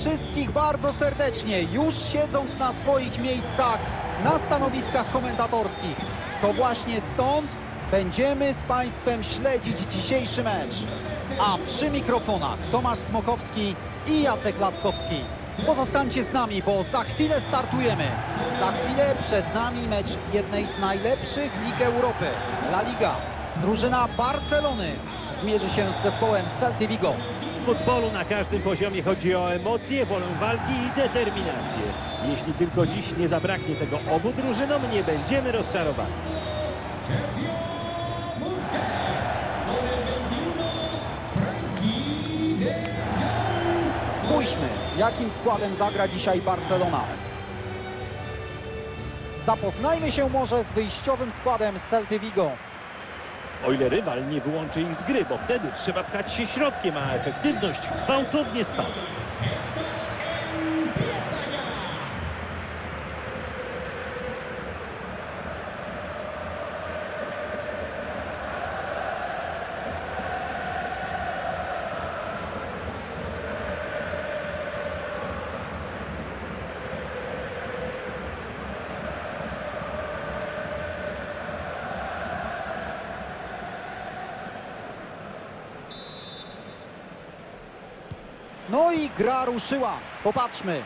Wszystkich bardzo serdecznie, już siedząc na swoich miejscach na stanowiskach komentatorskich. To właśnie stąd będziemy z Państwem śledzić dzisiejszy mecz. A przy mikrofonach Tomasz Smokowski i Jacek Laskowski. Pozostańcie z nami, bo za chwilę startujemy. Za chwilę przed nami mecz jednej z najlepszych lig Europy, La Liga. Drużyna Barcelony zmierzy się z zespołem Celty Vigo. W futbolu na każdym poziomie chodzi o emocje, wolę walki i determinację. Jeśli tylko dziś nie zabraknie tego obu drużynom, nie będziemy rozczarowani. Spójrzmy, jakim składem zagra dzisiaj Barcelona. Zapoznajmy się może z wyjściowym składem Celty Vigo. O ile rywal nie wyłączy ich z gry, bo wtedy trzeba pchać się środkiem, a efektywność gwałtownie spada. No i gra ruszyła. Popatrzmy.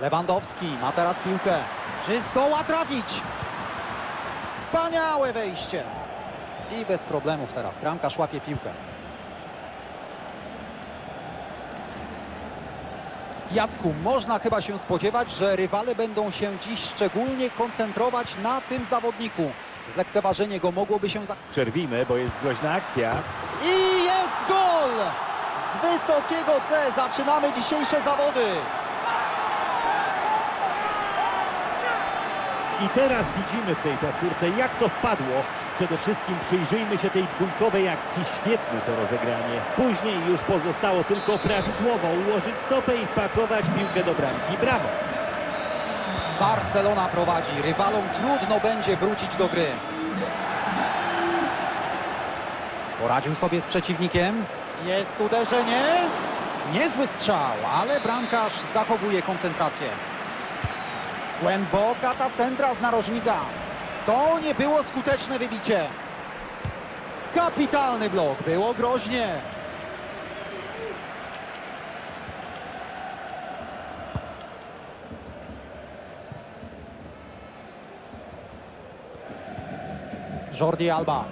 Lewandowski ma teraz piłkę. Czy zdoła trafić? Wspaniałe wejście. I bez problemów teraz. Bramkarz łapie piłkę. Jacku, można chyba się spodziewać, że rywale będą się dziś szczególnie koncentrować na tym zawodniku. Zlekceważenie go mogłoby się za... Przerwijmy, bo jest groźna akcja. I jest gol! Z wysokiego C zaczynamy dzisiejsze zawody. I teraz widzimy w tej powtórce, jak to wpadło. Przede wszystkim przyjrzyjmy się tej dwójkowej akcji. Świetne to rozegranie. Później już pozostało tylko prawidłowo ułożyć stopę i wpakować piłkę do bramki. Brawo! Barcelona prowadzi. Rywalom trudno będzie wrócić do gry. Poradził sobie z przeciwnikiem. Jest uderzenie. Niezły strzał, ale bramkarz zachowuje koncentrację. Głęboka ta centra z narożnika. To nie było skuteczne wybicie. Kapitalny blok. Było groźnie. Jordi Alba.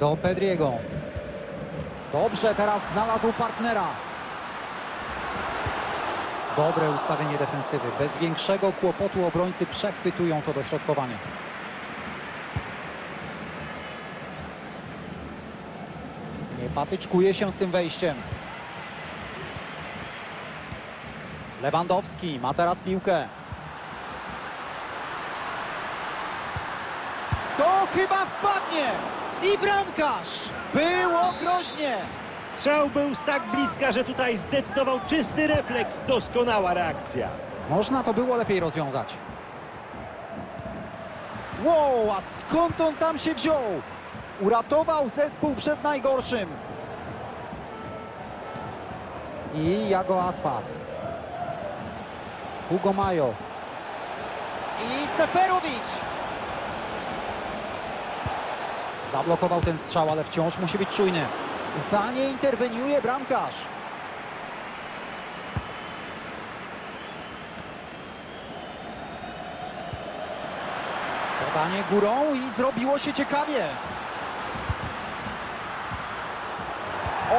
Do Pedriego. Dobrze, teraz znalazł partnera. Dobre ustawienie defensywy. Bez większego kłopotu obrońcy przechwytują to dośrodkowanie. Nie patyczkuje się z tym wejściem. Lewandowski ma teraz piłkę. To chyba wpadnie! I bramkarz! Było groźnie! Strzał był z tak bliska, że tutaj zdecydował czysty refleks. Doskonała reakcja. Można to było lepiej rozwiązać. Wow, a skąd on tam się wziął? Uratował zespół przed najgorszym. I Jago Aspas. Hugo Mayo. I Seferowicz. Zablokował ten strzał, ale wciąż musi być czujny. Udanie interweniuje bramkarz. Podanie górą i zrobiło się ciekawie.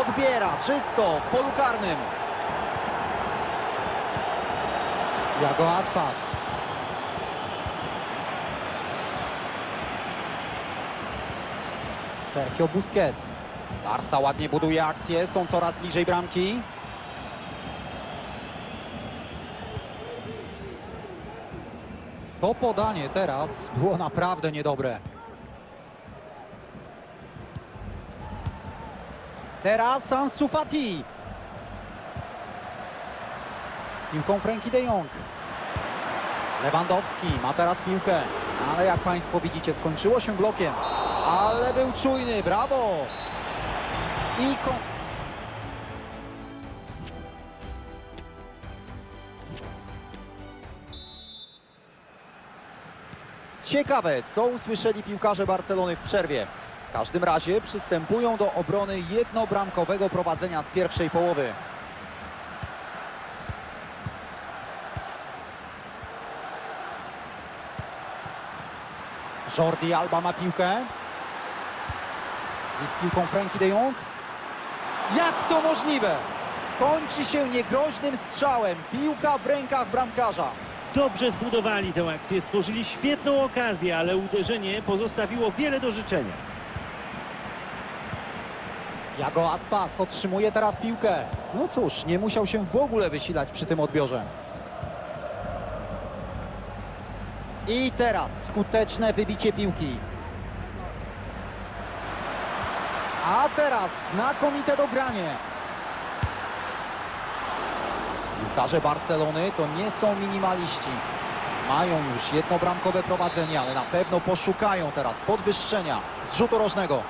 Odbiera czysto w polu karnym. Jago Aspas. Sergio Busquets. Barca ładnie buduje akcję, są coraz bliżej bramki. To podanie teraz było naprawdę niedobre. Teraz Ansu Fati. Z piłką Frankie de Jong. Lewandowski ma teraz piłkę, ale jak Państwo widzicie, skończyło się blokiem. Ale był czujny, brawo! I kon... Ciekawe, co usłyszeli piłkarze Barcelony w przerwie. W każdym razie przystępują do obrony jednobramkowego prowadzenia z pierwszej połowy. Jordi Alba ma piłkę. I z piłką Frankie de Jong. Jak to możliwe? Kończy się niegroźnym strzałem. Piłka w rękach bramkarza. Dobrze zbudowali tę akcję, stworzyli świetną okazję, ale uderzenie pozostawiło wiele do życzenia. Jago Aspas otrzymuje teraz piłkę. No cóż, nie musiał się w ogóle wysilać przy tym odbiorze. I teraz skuteczne wybicie piłki. A teraz znakomite dogranie. Piłkarze Barcelony to nie są minimaliści. Mają już jednobramkowe prowadzenie, ale na pewno poszukają teraz podwyższenia z rzutu rożnego.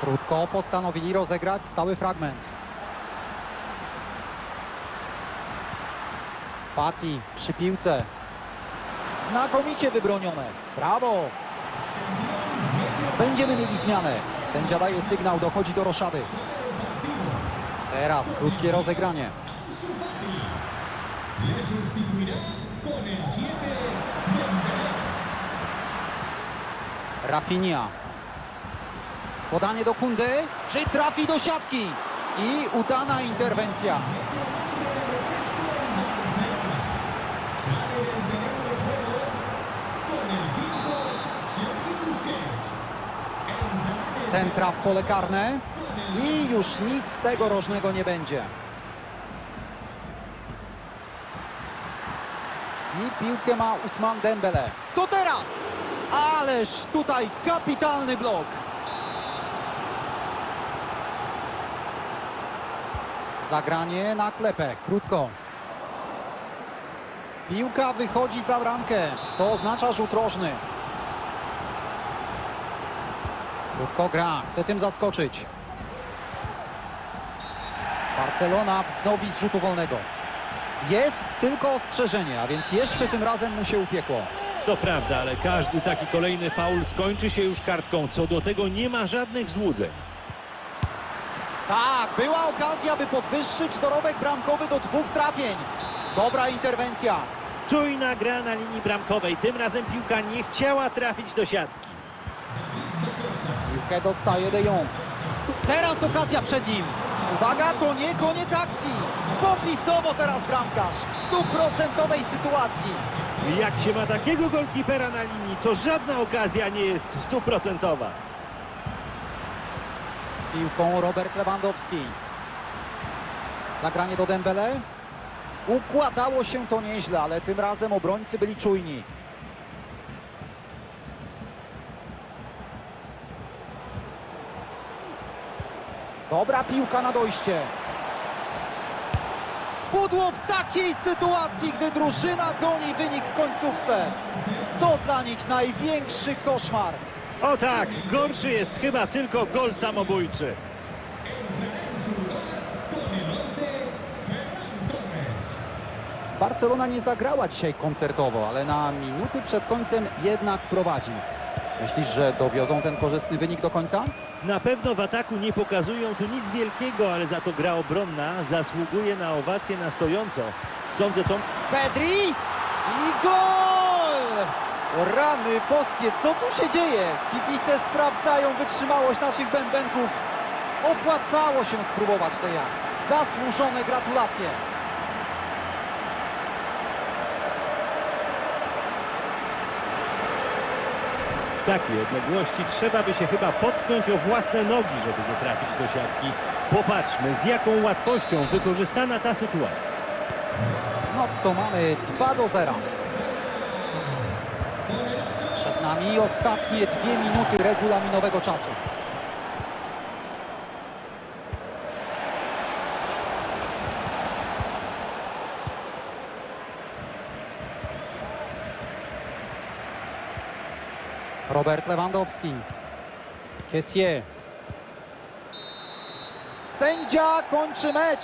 Krótko postanowili rozegrać stały fragment. Fati przy piłce. Znakomicie wybronione. Brawo! Będziemy mieli zmianę. Sędzia daje sygnał, dochodzi do roszady. Teraz krótkie rozegranie. Le sustituirá con el 7 Dembélé. Rafinha. Podanie do Kundy. Czy trafi do siatki? I udana interwencja. Con el 5 Sergio Busquets. Centra w pole karne. I już nic z tego rożnego nie będzie. I piłkę ma Usman Dembele. Co teraz? Ależ tutaj kapitalny blok. Zagranie na klepę, krótko. Piłka wychodzi za bramkę, co oznacza rzut rożny. Krótko gra, chce tym zaskoczyć. Barcelona wznowi z rzutu wolnego. Jest tylko ostrzeżenie, a więc jeszcze tym razem mu się upiekło. To prawda, ale każdy taki kolejny faul skończy się już kartką. Co do tego nie ma żadnych złudzeń. Tak, była okazja, by podwyższyć dorobek bramkowy do dwóch trafień. Dobra interwencja. Czujna gra na linii bramkowej. Tym razem piłka nie chciała trafić do siatki. Piłkę dostaje De Jong. Teraz okazja przed nim. Uwaga, to nie koniec akcji. Popisowo teraz bramkarz w stuprocentowej sytuacji. Jak się ma takiego golkipera na linii, to żadna okazja nie jest stuprocentowa. Z piłką Robert Lewandowski. Zagranie do Dembele. Układało się to nieźle, ale tym razem obrońcy byli czujni. Dobra piłka na dojście. Pudło w takiej sytuacji, gdy drużyna goni wynik w końcówce. To dla nich największy koszmar. O tak, gorszy jest chyba tylko gol samobójczy. En su lugar, con el 11 Ferran Torres. Barcelona nie zagrała dzisiaj koncertowo, ale na minuty przed końcem jednak prowadzi. Myślisz, że dowiozą ten korzystny wynik do końca? Na pewno w ataku nie pokazują tu nic wielkiego, ale za to gra obronna zasługuje na owację na stojąco. Sądzę to... Pedri i gol! Rany boskie, co tu się dzieje? Kibice sprawdzają wytrzymałość naszych bębenków. Opłacało się spróbować tej akcji. Zasłużone gratulacje. Z takiej odległości trzeba by się chyba potknąć o własne nogi, żeby nie trafić do siatki. Popatrzmy, z jaką łatwością wykorzystana ta sytuacja. No to mamy 2 do 0. Przed nami ostatnie dwie minuty regulaminowego czasu. Robert Lewandowski. Kessie. Sędzia kończy mecz.